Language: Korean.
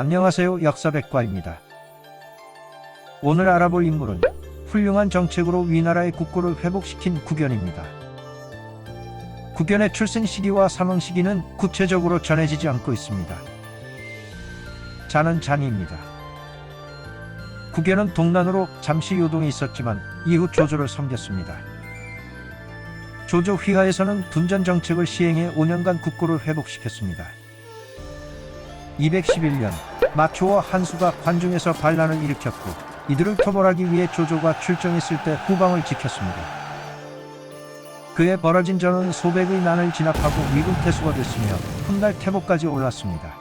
안녕하세요 역사백과입니다. 오늘 알아볼 인물은 훌륭한 정책으로 위나라의 국고를 회복시킨 국연입니다. 국연의 출생 시기와 사망 시기는 구체적으로 전해지지 않고 있습니다. 자는 잔이입니다. 국연은 동난으로 잠시 요동이 있었지만 이후 조조를 섬겼습니다. 조조 휘하에서는 둔전 정책을 시행해 5년간 국고를 회복시켰습니다. 211년 마초와 한수가 관중에서 반란을 일으켰고 이들을 토벌하기 위해 조조가 출정했을 때 후방을 지켰습니다. 그의 벌어진 전은 소백의 난을 진압하고 위금 태수가 됐으며 훗날 태보까지 올랐습니다.